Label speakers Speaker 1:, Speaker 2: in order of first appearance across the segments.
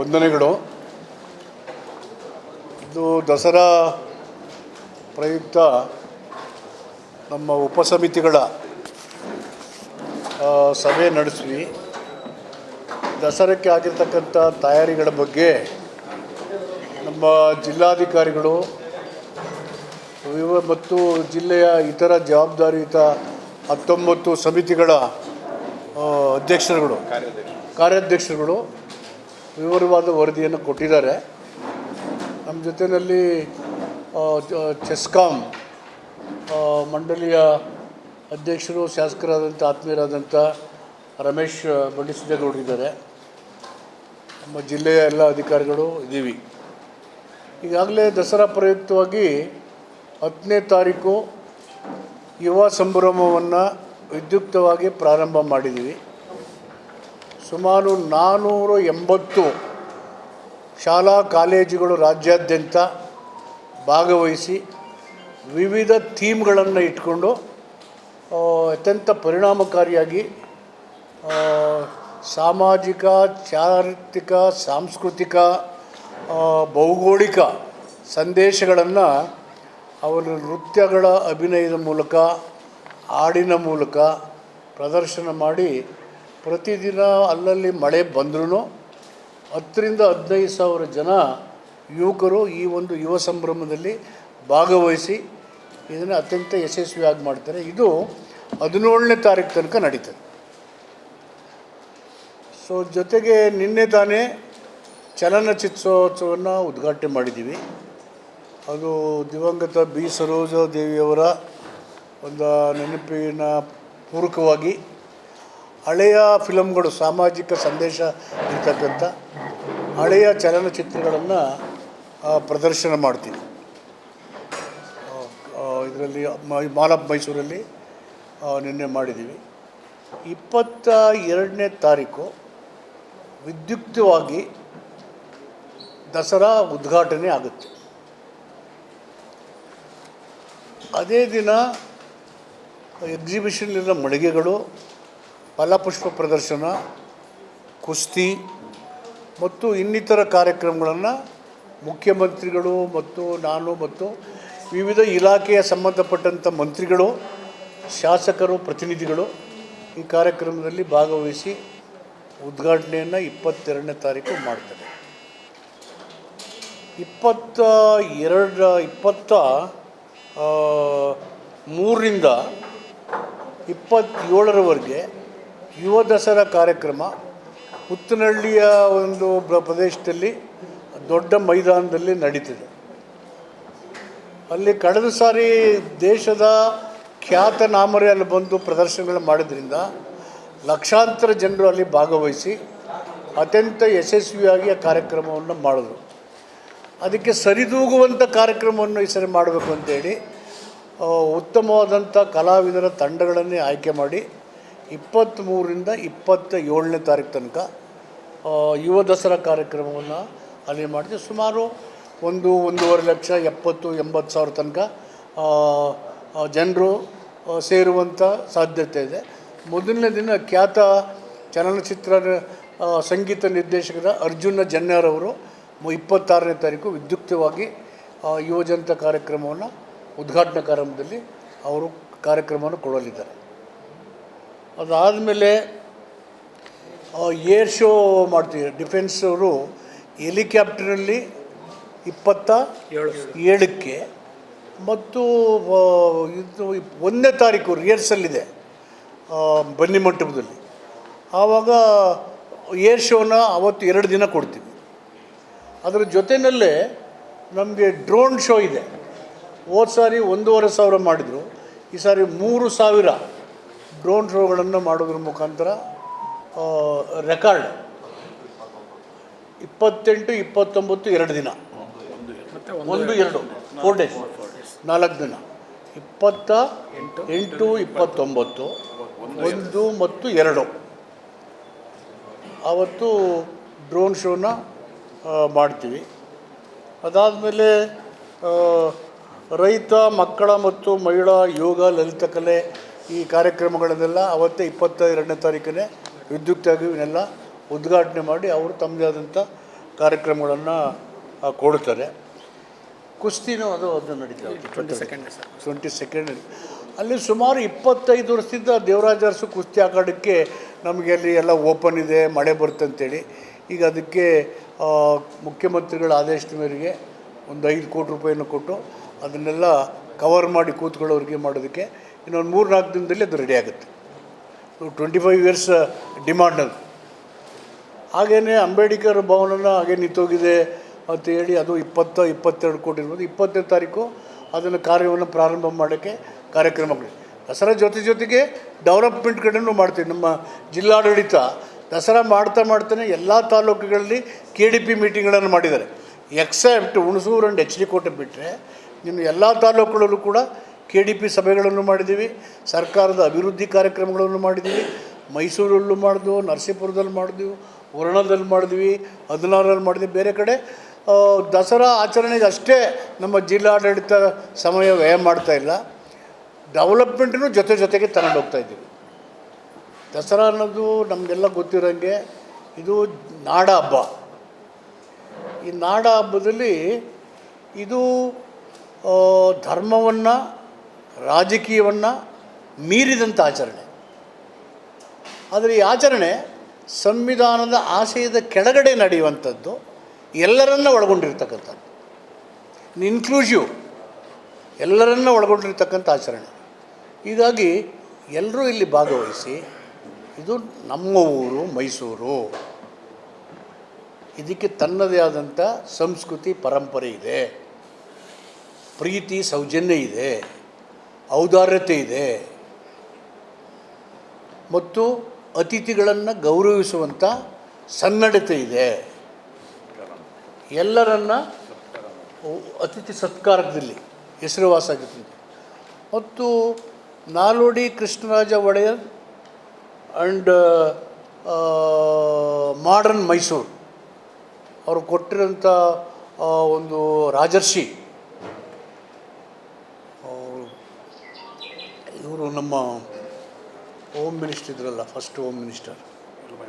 Speaker 1: ವಂದನೆಗಳು. ಇದು ದಸರಾ ಪ್ರಯುಕ್ತ ನಮ್ಮ ಉಪಸಮಿತಿಗಳ ಸಭೆ ನಡೆಸಿ ದಸರಕ್ಕೆ ಆಗಿರ್ತಕ್ಕಂಥ ತಯಾರಿಗಳ ಬಗ್ಗೆ ನಮ್ಮ ಜಿಲ್ಲಾಧಿಕಾರಿಗಳು ಮತ್ತು ಜಿಲ್ಲೆಯ ಇತರ ಜವಾಬ್ದಾರಿಯುತ ಹತ್ತೊಂಬತ್ತು ಸಮಿತಿಗಳ ಅಧ್ಯಕ್ಷರುಗಳು, ಕಾರ್ಯಾಧ್ಯಕ್ಷರುಗಳು ವಿವರವಾದ ವರದಿಯನ್ನು ಕೊಟ್ಟಿದ್ದಾರೆ. ನಮ್ಮ ಜೊತೆಯಲ್ಲಿ ಚೆಸ್ಕಾಂ ಮಂಡಳಿಯ ಅಧ್ಯಕ್ಷರು, ಶಾಸಕರಾದಂಥ, ಆತ್ಮೀಯರಾದಂಥ ರಮೇಶ್ ಬಂಡಿಸಿದ್ದೇಗೌಡರಿದ್ದಾರೆ ನಮ್ಮ ಜಿಲ್ಲೆಯ ಎಲ್ಲ ಅಧಿಕಾರಿಗಳು ಇದ್ದೀವಿ. ಈಗಾಗಲೇ ದಸರಾ ಪ್ರಯುಕ್ತವಾಗಿ ಹತ್ತನೇ ತಾರೀಕು ಯುವ ಸಂಭ್ರಮವನ್ನು ವಿದ್ಯುಕ್ತವಾಗಿ ಪ್ರಾರಂಭ ಮಾಡಿದ್ದೀವಿ. ಸುಮಾರು ನಾನ್ನೂರ ಎಂಬತ್ತು ಶಾಲಾ ಕಾಲೇಜುಗಳು ರಾಜ್ಯಾದ್ಯಂತ ಭಾಗವಹಿಸಿ ವಿವಿಧ ಥೀಮ್ಗಳನ್ನು ಇಟ್ಕೊಂಡು ಅತ್ಯಂತ ಪರಿಣಾಮಕಾರಿಯಾಗಿ ಸಾಮಾಜಿಕ, ಚಾರಿತ್ರಿಕ, ಸಾಂಸ್ಕೃತಿಕ ಭೌಗೋಳಿಕ ಸಂದೇಶಗಳನ್ನು ಅವರ ನೃತ್ಯಗಳ ಅಭಿನಯದ ಮೂಲಕ, ಹಾಡಿನ ಮೂಲಕ ಪ್ರದರ್ಶನ ಮಾಡಿ ಪ್ರತಿದಿನ ಅಲ್ಲಲ್ಲಿ ಮಳೆ ಬಂದ್ರೂ ಹತ್ತರಿಂದ ಹದಿನೈದು ಸಾವಿರ ಜನ ಯುವಕರು ಈ ಒಂದು ಯುವ ಸಂಭ್ರಮದಲ್ಲಿ ಭಾಗವಹಿಸಿ ಇದನ್ನು ಅತ್ಯಂತ ಯಶಸ್ವಿಯಾಗಿ ಮಾಡ್ತಾರೆ. ಇದು ಹದಿನೇಳನೇ ತಾರೀಕು ತನಕ ನಡೀತದೆ. ಸೊ ಜೊತೆಗೆ ನಿನ್ನೆ ತಾನೇ ಚಲನಚಿತ್ರೋತ್ಸವವನ್ನು ಉದ್ಘಾಟನೆ ಮಾಡಿದ್ದೀವಿ. ಅದು ದಿವಂಗತ ಬಿ. ಸರೋಜ ದೇವಿಯವರ ಒಂದು ನೆನಪಿನ ಪೂರಕವಾಗಿ ಹಳೆಯ ಫಿಲಮ್ಗಳು ಸಾಮಾಜಿಕ ಸಂದೇಶ ಇರ್ತಕ್ಕಂಥ ಹಳೆಯ ಚಲನಚಿತ್ರಗಳನ್ನು ಪ್ರದರ್ಶನ ಮಾಡ್ತೀವಿ. ಇದರಲ್ಲಿ ಮಾಲ್ ಆಫ್ ಮೈಸೂರಲ್ಲಿ ನಿನ್ನೆ ಮಾಡಿದ್ದೀವಿ. ಇಪ್ಪತ್ತ ಎರಡನೇ ತಾರೀಕು ವಿದ್ಯುಕ್ತವಾಗಿ ದಸರಾ ಉದ್ಘಾಟನೆ ಆಗುತ್ತೆ. ಅದೇ ದಿನ ಎಕ್ಸಿಬಿಷನ್ಲಿರೋ ಮಳಿಗೆಗಳು ಫಲಪುಷ್ಪ ಪ್ರದರ್ಶನ, ಕುಸ್ತಿ ಮತ್ತು ಇನ್ನಿತರ ಕಾರ್ಯಕ್ರಮಗಳನ್ನು ಮುಖ್ಯಮಂತ್ರಿಗಳು ಮತ್ತು ನಾನು ಮತ್ತು ವಿವಿಧ ಇಲಾಖೆಯ ಸಂಬಂಧಪಟ್ಟಂಥ ಮಂತ್ರಿಗಳು, ಶಾಸಕರು, ಪ್ರತಿನಿಧಿಗಳು ಈ ಕಾರ್ಯಕ್ರಮದಲ್ಲಿ ಭಾಗವಹಿಸಿ ಉದ್ಘಾಟನೆಯನ್ನು ಇಪ್ಪತ್ತೆರಡನೇ ತಾರೀಕು ಮಾಡ್ತಾರೆ ಇಪ್ಪತ್ತ ಎರಡ, ಇಪ್ಪತ್ತ ಮೂರರಿಂದ ಇಪ್ಪತ್ತೇಳರವರೆಗೆ ಯುವ ದಸರಾ ಕಾರ್ಯಕ್ರಮ ಉತ್ತನಹಳ್ಳಿಯ ಒಂದು ಪ್ರದೇಶದಲ್ಲಿ ದೊಡ್ಡ ಮೈದಾನದಲ್ಲಿ ನಡೀತಿದೆ. ಅಲ್ಲಿ ಕಳೆದ ಸಾರಿ ದೇಶದ ಖ್ಯಾತನಾಮರೇ ಅಲ್ಲಿ ಬಂದು ಪ್ರದರ್ಶನಗಳು ಮಾಡೋದ್ರಿಂದ ಲಕ್ಷಾಂತರ ಜನರು ಅಲ್ಲಿ ಭಾಗವಹಿಸಿ ಅತ್ಯಂತ ಯಶಸ್ವಿಯಾಗಿ ಆ ಕಾರ್ಯಕ್ರಮವನ್ನು ಮಾಡಿದ್ರು. ಅದಕ್ಕೆ ಸರಿದೂಗುವಂಥ ಕಾರ್ಯಕ್ರಮವನ್ನು ಈ ಸರಿ ಮಾಡಬೇಕು ಅಂತೇಳಿ ಉತ್ತಮವಾದಂಥ ಕಲಾವಿದರ ತಂಡಗಳನ್ನೇ ಆಯ್ಕೆ ಮಾಡಿ ಇಪ್ಪತ್ತ್ಮೂರರಿಂದ ಇಪ್ಪತ್ತ ಏಳನೇ ತಾರೀಕು ತನಕ ಯುವ ದಸರಾ ಕಾರ್ಯಕ್ರಮವನ್ನು ಅಲ್ಲಿ ಮಾಡಿದೆ ಸುಮಾರು ಒಂದು, ಒಂದೂವರೆ ಲಕ್ಷ ಎಪ್ಪತ್ತು, ಎಂಬತ್ತು ಸಾವಿರ ತನಕ ಜನರು ಸೇರುವಂಥ ಸಾಧ್ಯತೆ ಇದೆ. ಮೊದಲನೇ ದಿನ ಖ್ಯಾತ ಚಲನಚಿತ್ರ ಸಂಗೀತ ನಿರ್ದೇಶಕರ ಅರ್ಜುನ ಜನ್ನರವರು ಇಪ್ಪತ್ತಾರನೇ ತಾರೀಕು ವಿದ್ಯುಕ್ತವಾಗಿ ಯುವಜನತ ಕಾರ್ಯಕ್ರಮವನ್ನು ಉದ್ಘಾಟನಾ ಕಾರ್ಯಕ್ರಮದಲ್ಲಿ ಅವರು ಕಾರ್ಯಕ್ರಮವನ್ನು ಕೊಡಲಿದ್ದಾರೆ. ಅದಾದಮೇಲೆ ಏರ್ ಶೋ ಮಾಡ್ತೀವಿ, ಡಿಫೆನ್ಸ್ ಅವರು ಹೆಲಿಕ್ಯಾಪ್ಟರಲ್ಲಿ ಇಪ್ಪತ್ತ ಏಳಕ್ಕೆ ಮತ್ತು ಇದು ಒಂದನೇ ತಾರೀಕು ರಿಹರ್ಸಲ್ ಇದೆ ಬನ್ನಿ ಮಂಟಪದಲ್ಲಿ ಆವಾಗ ಏರ್ ಶೋನ ಅವತ್ತು ಎರಡು ದಿನ ಕೊಡ್ತೀವಿ. ಅದರ ಜೊತೆಯಲ್ಲೇ ನಮಗೆ ಡ್ರೋನ್ ಶೋ ಇದೆ. ಹೋದ ಸಾರಿ ಒಂದೂವರೆ ಸಾವಿರ ಮಾಡಿದರು, ಈ ಸಾರಿ ಮೂರು ಸಾವಿರ. ಡ್ರೋನ್ ಶೋಗಳನ್ನು ಮಾಡೋದ್ರ ಮುಖಾಂತರ ರೆಕಾರ್ಡ್. ಇಪ್ಪತ್ತೆಂಟು, ಇಪ್ಪತ್ತೊಂಬತ್ತು, ಎರಡು ದಿನ. ಒಂದು, ಎರಡು. ಫೋರ್ ಡೇಸ್ ನಾಲ್ಕು ದಿನ. ಇಪ್ಪತ್ತ, ಎಂಟು, ಇಪ್ಪತ್ತೊಂಬತ್ತು, ಒಂದು ಮತ್ತು ಎರಡು. ಆವತ್ತು ಡ್ರೋನ್ ಶೋನ ಮಾಡ್ತೀವಿ. ಅದಾದಮೇಲೆ ರೈತ, ಮಕ್ಕಳ ಮತ್ತು ಮಹಿಳಾ ಯೋಗ ಲಲಿತಕಲೆ ಈ ಕಾರ್ಯಕ್ರಮಗಳನ್ನೆಲ್ಲ ಅವತ್ತೇ ಇಪ್ಪತ್ತ ಎರಡನೇ ತಾರೀಕನೇ ವಿದ್ಯುಕ್ತವಾಗಿ ಇವನ್ನೆಲ್ಲ ಉದ್ಘಾಟನೆ ಮಾಡಿ ಅವರು ತಮ್ಮದೇ ಆದಂಥ ಕಾರ್ಯಕ್ರಮಗಳನ್ನು ಕೊಡ್ತಾರೆ. ಕುಸ್ತಿನೂ ಅದು ಅದು ನಡೀತಾ
Speaker 2: ಟ್ವೆಂಟಿ ಸೆಕೆಂಡ್
Speaker 1: ಟ್ವೆಂಟಿ ಸೆಕೆಂಡ್ ಅಲ್ಲಿ. ಸುಮಾರು ಇಪ್ಪತ್ತೈದು ವರ್ಷದಿಂದ ದೇವರಾಜ ಅರಸು ಕುಸ್ತಿ ಆಕಾಡಕ್ಕೆ ನಮಗೆ ಅಲ್ಲಿ ಎಲ್ಲ ಓಪನ್ ಇದೆ ಮಳೆ ಬರುತ್ತಂತೇಳಿ ಈಗ ಅದಕ್ಕೆ ಮುಖ್ಯಮಂತ್ರಿಗಳ ಆದೇಶದ ಮೇರೆಗೆ ಒಂದು ಐದು ಕೋಟಿ ರೂಪಾಯಿಯನ್ನು ಕೊಟ್ಟು ಅದನ್ನೆಲ್ಲ ಕವರ್ ಮಾಡಿ ಕೂತ್ಕೊಳ್ಳೋರಿಗೆ ಮಾಡೋದಕ್ಕೆ ಇನ್ನೊಂದು ಮೂರು ನಾಲ್ಕು ದಿನದಲ್ಲಿ ಅದು ರೆಡಿ ಆಗುತ್ತೆ. ಟ್ವೆಂಟಿ ಫೈವ್ ಇಯರ್ಸ್ ಡಿಮಾಂಡ್ ಅದು. ಹಾಗೇನೆ ಅಂಬೇಡ್ಕರ್ ಭವನನ ಹಾಗೆ ನಿಂತೋಗಿದೆ ಅಂತ ಹೇಳಿ ಅದು ಇಪ್ಪತ್ತ, ಇಪ್ಪತ್ತೆರಡು ಕೋಟಿ ಇರ್ಬೋದು. ಇಪ್ಪತ್ತನೇ ತಾರೀಕು ಅದನ್ನು ಕಾರ್ಯವನ್ನು ಪ್ರಾರಂಭ ಮಾಡೋಕ್ಕೆ ಕಾರ್ಯಕ್ರಮಗಳು ದಸರಾ ಜೊತೆ ಜೊತೆಗೆ ಡೆವಲಪ್ಮೆಂಟ್ ಕಡೆಯೂ ಮಾಡ್ತೀವಿ. ನಮ್ಮ ಜಿಲ್ಲಾಡಳಿತ ದಸರಾ ಮಾಡ್ತಾ ಮಾಡ್ತಾನೆ ಎಲ್ಲ ತಾಲೂಕುಗಳಲ್ಲಿ ಕೆ ಡಿ ಪಿ ಮೀಟಿಂಗ್ಗಳನ್ನು ಮಾಡಿದ್ದಾರೆ. Except Hunsur and H D Kote ಬಿಟ್ಟರೆ ನಿಮ್ಮ ಎಲ್ಲ ತಾಲೂಕುಗಳಲ್ಲೂ ಕೂಡ ಕೆ ಡಿ ಪಿ ಸಭೆಗಳನ್ನು ಮಾಡಿದ್ದೀವಿ, ಸರ್ಕಾರದ ಅಭಿವೃದ್ಧಿ ಕಾರ್ಯಕ್ರಮಗಳನ್ನು ಮಾಡಿದ್ದೀವಿ, ಮೈಸೂರಲ್ಲೂ ಮಾಡಿದ್ವು, ನರಸೀಪುರದಲ್ಲಿ ಮಾಡಿದ್ವಿ ವರ್ಣದಲ್ಲಿ ಮಾಡಿದ್ವಿ, ಹದಿನಾರರಲ್ಲಿ ಮಾಡಿದ್ವಿ. ಬೇರೆ ಕಡೆ ದಸರಾ ಆಚರಣೆಗೆ ಅಷ್ಟೇ ನಮ್ಮ ಜಿಲ್ಲಾಡಳಿತ ಸಮಯ ವ್ಯಯ ಮಾಡ್ತಾ ಇಲ್ಲ. ಡೆವಲಪ್ಮೆಂಟನ್ನು ಜೊತೆ ಜೊತೆಗೆ ತಗೊಂಡು ಹೋಗ್ತಾ ಇದ್ದೀವಿ. ದಸರಾ ಅನ್ನೋದು ನಮಗೆಲ್ಲ ಗೊತ್ತಿರೋಂಗೆ ಇದು ನಾಡ ಹಬ್ಬ. ಈ ನಾಡ ಹಬ್ಬದಲ್ಲಿ ಇದು ಧರ್ಮವನ್ನು ರಾಜಕೀಯವನ್ನು ಮೀರಿದಂಥ ಆಚರಣೆ. ಆದರೆ ಈ ಆಚರಣೆ ಸಂವಿಧಾನದ ಆಶಯದ ಕೆಳಗಡೆ ನಡೆಯುವಂಥದ್ದು ಎಲ್ಲರನ್ನ ಒಳಗೊಂಡಿರ್ತಕ್ಕಂಥದ್ದು. ಇನ್ಕ್ಲೂಸಿವ್ ಎಲ್ಲರನ್ನ ಒಳಗೊಂಡಿರ್ತಕ್ಕಂಥ ಆಚರಣೆ. ಹೀಗಾಗಿ ಎಲ್ಲರೂ ಇಲ್ಲಿ ಭಾಗವಹಿಸಿ, ಇದು ನಮ್ಮ ಊರು, ಮೈಸೂರು. ಇದಕ್ಕೆ ತನ್ನದೇ ಆದಂಥ ಸಂಸ್ಕೃತಿ, ಪರಂಪರೆ ಇದೆ. ಪ್ರೀತಿ, ಸೌಜನ್ಯ ಇದೆ. ಔದಾರ್ಯತೆ ಇದೆ. ಮತ್ತು ಅತಿಥಿಗಳನ್ನು ಗೌರವಿಸುವಂಥ ಸನ್ನಡತೆ ಇದೆ. ಎಲ್ಲರನ್ನ ಅತಿಥಿ ಸತ್ಕಾರದಲ್ಲಿ ಹೆಸರುವಾಸಾಗಿರ್ತದೆ ಮತ್ತು ನಾಲ್ವಡಿ ಕೃಷ್ಣರಾಜ ಒಡೆಯರ್ ಆ್ಯಂಡ್ ಮಾಡರ್ನ್ ಮೈಸೂರು. ಅವರು ಕೊಟ್ಟಿರೋಂಥ ಒಂದು ರಾಜರ್ಷಿ ನಮ್ಮ ಹೋಮ್ ಮಿನಿಸ್ಟರ್ ಇದ್ರಲ್ಲ ಫಸ್ಟ್ ಹೋಮ್ ಮಿನಿಸ್ಟರ್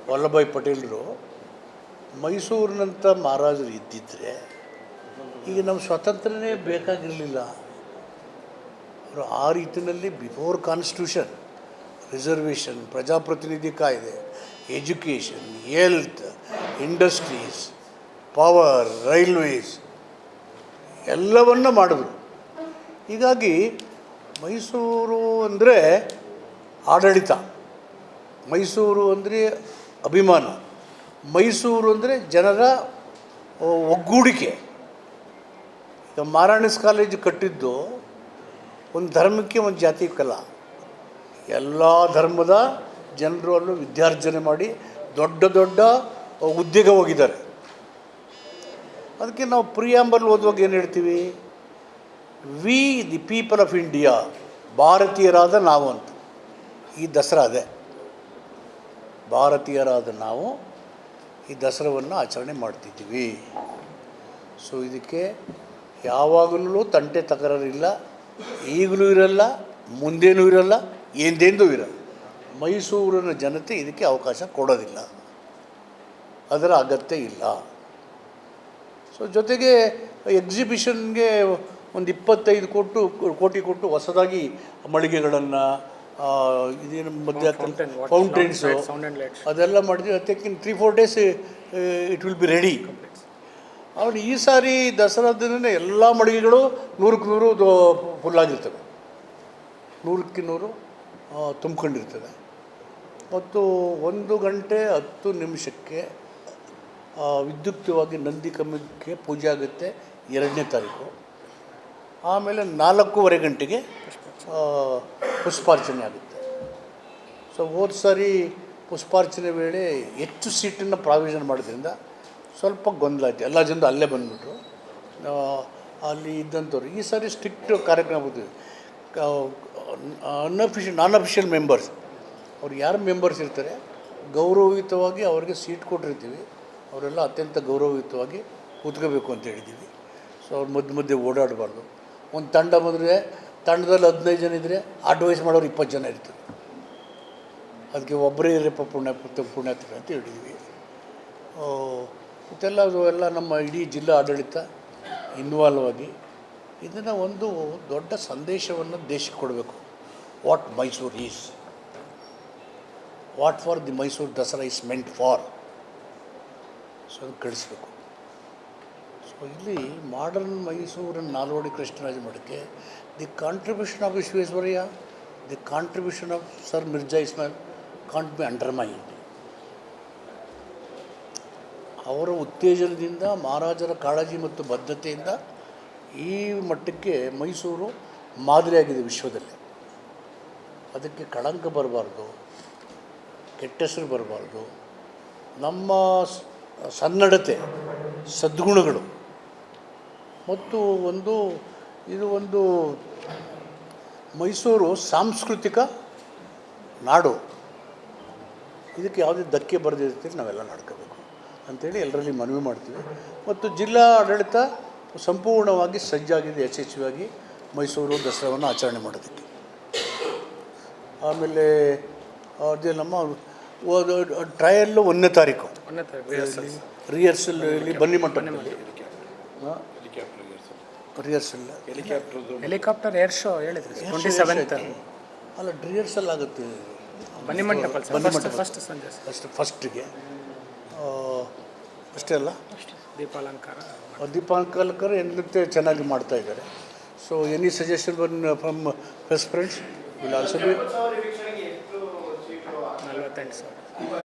Speaker 1: ವಲ್ಲಭಾಯ್ ಪಟೇಲರು ಮೈಸೂರಿನಂಥ ಮಹಾರಾಜರು ಇದ್ದಿದ್ದರೆ ಈಗ ನಮ್ಮ ಸ್ವಾತಂತ್ರ್ಯನೇ ಬೇಕಾಗಿರಲಿಲ್ಲ. ಅವರು ಆ ರೀತಿಯಲ್ಲಿ ಬಿಫೋರ್ ಕಾನ್ಸ್ಟಿಟ್ಯೂಷನ್ ರಿಸರ್ವೇಷನ್ ಪ್ರಜಾಪ್ರತಿನಿಧಿ ಕಾಯ್ದೆ education health industries power railways ಎಲ್ಲವನ್ನು ಮಾಡಿದ್ರು. ಹೀಗಾಗಿ ಮೈಸೂರು ಅಂದರೆ ಆಡಳಿತ. ಮೈಸೂರು ಅಂದರೆ ಅಭಿಮಾನ. ಮೈಸೂರು ಅಂದರೆ ಜನರ ಒಗ್ಗೂಡಿಕೆ. ಈಗ ಮಾರಾಣಿಸ್ ಕಾಲೇಜು ಕಟ್ಟಿದ್ದು ಒಂದು ಧರ್ಮಕ್ಕೆ ಒಂದು ಜಾತಿ ಕಲಾ. ಎಲ್ಲ ಧರ್ಮದ ಜನರು ಅಲ್ಲೂ ವಿದ್ಯಾರ್ಜನೆ ಮಾಡಿ ದೊಡ್ಡ ದೊಡ್ಡ ಉದ್ಯೋಗ ಹೋಗಿದ್ದಾರೆ. ಅದಕ್ಕೆ ನಾವು ಪ್ರಿಯಾಂಬಲ್ ಓದುವಾಗ ಏನು ಹೇಳ್ತೀವಿ? We the people of India ಭಾರತೀಯರಾದ ನಾವು ಅಂತ. ಈ ದಸರಾ ಅದೇ. ಭಾರತೀಯರಾದ ನಾವು ಈ ದಸರಾವನ್ನು ಆಚರಣೆ ಮಾಡ್ತಿದ್ದೀವಿ. ಸೊ ಇದಕ್ಕೆ ಯಾವಾಗಲೂ ತಂಟೆ ತಕರಾರಿಲ್ಲ ಈಗಲೂ ಇರಲ್ಲ, ಮುಂದೇನೂ ಇರಲ್ಲ, ಎಂದೆಂದೂ ಇರಲ್ಲ. ಮೈಸೂರಿನ ಜನತೆ ಇದಕ್ಕೆ ಅವಕಾಶ ಕೊಡೋದಿಲ್ಲ. ಅದರ ಅಗತ್ಯ ಇಲ್ಲ. ಸೊ ಜೊತೆಗೆ ಎಕ್ಸಿಬಿಷನ್ಗೆ ಒಂದು ಇಪ್ಪತ್ತೈದು ಕೊಟ್ಟು ಕೋಟಿ ಕೊಟ್ಟು ಹೊಸದಾಗಿ ಮಳಿಗೆಗಳನ್ನು ಇದೇನು ಮಧ್ಯ ಫೌಂಟೇನ್ಸು ಅದೆಲ್ಲ ಮಾಡಿದ್ವಿ ಅದಕ್ಕೆ in three four days it will be ready ಆಮೇಲೆ ಈ ಸಾರಿ ದಸರಾ ದಿನನೇ ಎಲ್ಲ ಮಳಿಗೆಗಳು ನೂರಕ್ಕೆ ನೂರು ಫುಲ್ಲಾಗಿರ್ತವೆ ನೂರಕ್ಕೆ ನೂರು ತುಂಬಿಕೊಂಡಿರ್ತದೆ ಮತ್ತು ಒಂದು ಗಂಟೆ ಹತ್ತು ನಿಮಿಷಕ್ಕೆ ವಿದ್ಯುಕ್ತವಾಗಿ ನಂದಿ ಕಮ್ಮಕ್ಕೆ ಪೂಜೆ ಆಗುತ್ತೆ ಎರಡನೇ ತಾರೀಕು. ಆಮೇಲೆ ನಾಲ್ಕೂವರೆ ಗಂಟೆಗೆ ಪುಷ್ಪಾರ್ಚನೆ ಆಗುತ್ತೆ. ಸೊ ಹೋದ ಸಾರಿ ಪುಷ್ಪಾರ್ಚನೆ ವೇಳೆ ಹೆಚ್ಚು ಸೀಟನ್ನು ಪ್ರಾವಿಷನ್ ಮಾಡೋದ್ರಿಂದ ಸ್ವಲ್ಪ ಗೊಂದಲ ಆಯಿತು. ಎಲ್ಲ ಜನರು ಅಲ್ಲೇ ಬಂದುಬಿಟ್ರು. ಅಲ್ಲಿ ಇದ್ದಂಥವ್ರು. ಈ ಸಾರಿ ಸ್ಟ್ರಿಕ್ಟ್ ಕಾರ್ಯಕ್ರಮ ಬರ್ತೀವಿ ಅನ್ಅಫಿಷಿಯಲ್ ನಾನ್ ಅಫಿಷಿಯಲ್ ಮೆಂಬರ್ಸ್ ಅವ್ರು ಯಾರು ಮೆಂಬರ್ಸ್ ಇರ್ತಾರೆ, ಗೌರವಯುತವಾಗಿ ಅವರಿಗೆ ಸೀಟ್ ಕೊಟ್ಟಿರ್ತೀವಿ. ಅವರೆಲ್ಲ ಅತ್ಯಂತ ಗೌರವಯುತವಾಗಿ ಕೂತ್ಕೋಬೇಕು ಅಂತ ಹೇಳಿದ್ದೀವಿ. ಸೊ ಅವ್ರು ಮಧ್ಯೆ ಮಧ್ಯೆ ಓಡಾಡಬಾರ್ದು. ಒಂದು ತಂಡ ಬಂದರೆ ತಂಡದಲ್ಲಿ ಹದಿನೈದು ಜನ ಇದ್ದರೆ ಅಡ್ವೈಸ್ ಮಾಡೋರು ಇಪ್ಪತ್ತು ಜನ ಇರ್ತಾರೆ. ಅದಕ್ಕೆ ಒಬ್ಬರೇ ಇರಪ್ಪ ಪುಣ್ಯ ಪುಣ್ಯ ಪುಣ್ಯಾತ್ಮ ಅಂತ ಹೇಳಿದ್ವಿ. ಇದೆಲ್ಲ ಎಲ್ಲ ನಮ್ಮ ಇಡೀ ಜಿಲ್ಲಾ ಆಡಳಿತ ಇನ್ವಾಲ್ವ್ ಆಗಿ ಇದನ್ನು ಒಂದು ದೊಡ್ಡ ಸಂದೇಶವನ್ನು ದೇಶಕ್ಕೆ ಕೊಡಬೇಕು. What Mysuru is what for the Mysuru Dasara is meant for so ಅದು ಕಳಿಸ್ಬೇಕು ಇಲ್ಲಿ ಮಾಡರ್ನ್ ಮೈಸೂರಿನ ನಾಲ್ವಡಿ ಕೃಷ್ಣರಾಜ ಮಠಕ್ಕೆ the contribution of Visvesvaraya the contribution of sir Mirza Ismail can't be my ಅವರ ಉತ್ತೇಜನದಿಂದ, ಮಹಾರಾಜರ ಕಾಳಜಿ ಮತ್ತು ಬದ್ಧತೆಯಿಂದ ಈ ಮಟ್ಟಕ್ಕೆ ಮೈಸೂರು ಮಾದರಿಯಾಗಿದೆ ವಿಶ್ವದಲ್ಲಿ. ಅದಕ್ಕೆ ಕಳಂಕ ಬರಬಾರ್ದು, ಕೆಟ್ಟ ಹೆಸರು ಬರಬಾರ್ದು. ನಮ್ಮ ಸನ್ನಡತೆ, ಸದ್ಗುಣಗಳು ಮತ್ತು ಒಂದು ಇದು ಒಂದು ಮೈಸೂರು ಸಾಂಸ್ಕೃತಿಕ ನಾಡು. ಇದಕ್ಕೆ ಯಾವುದೇ ಧಕ್ಕೆ ಬರದೇ ರೀತಿಯಲ್ಲಿ ನಾವೆಲ್ಲ ನಡ್ಕೋಬೇಕು. ಅಂಥೇಳಿ ಎಲ್ಲರಲ್ಲಿ ಮನವಿ ಮಾಡ್ತೀವಿ. ಮತ್ತು ಜಿಲ್ಲಾ ಆಡಳಿತ ಸಂಪೂರ್ಣವಾಗಿ ಸಜ್ಜಾಗಿದೆ ಯಶಸ್ವಿಯಾಗಿ ಮೈಸೂರು ದಸರಾವನ್ನು ಆಚರಣೆ ಮಾಡೋದಕ್ಕೆ. ಆಮೇಲೆ ಅದೇ ನಮ್ಮ ಟ್ರಯಲ್ಲು ಒಂದನೇ ತಾರೀಕು.
Speaker 2: ಒಂದನೇ ತಾರೀಕು rehearsal.
Speaker 1: ರಿಹರ್ಸಲ್ ಇಲ್ಲಿ ಬನ್ನಿ ಮಂಟಪದಲ್ಲಿ. ರಿಹರ್ಸಲ್
Speaker 2: ಹೆಲಿಕಾಪ್ಟರ್ ಏರ್ ಶೋ ಹೇಳಿದ್ರಿ ಟ್ವೆಂಟಿ ಸೆವೆಂತ್
Speaker 1: ಅಲ್ಲ ರಿಹರ್ಸಲ್ ಆಗುತ್ತೆ.
Speaker 2: ಬನ್ನಿ ಮಂಟಪ
Speaker 1: ಬನ್ನಿ
Speaker 2: ಫಸ್ಟ್ ಫಸ್ಟ್ ಸಂಜೆ.
Speaker 1: ಫಸ್ಟ್ ಫಸ್ಟಿಗೆ ಅಷ್ಟೇ ಅಲ್ಲ?
Speaker 2: ದೀಪಾಲಂಕಾರ.
Speaker 1: ದೀಪಾಲಂಕಾರ ಎಂದಂತೆ ಚೆನ್ನಾಗಿ ಮಾಡ್ತಾ ಇದ್ದಾರೆ. So any suggestion bun from best friends will also be
Speaker 2: ನಲ್ವತ್ತೆಂಟು ಸಾವಿರ.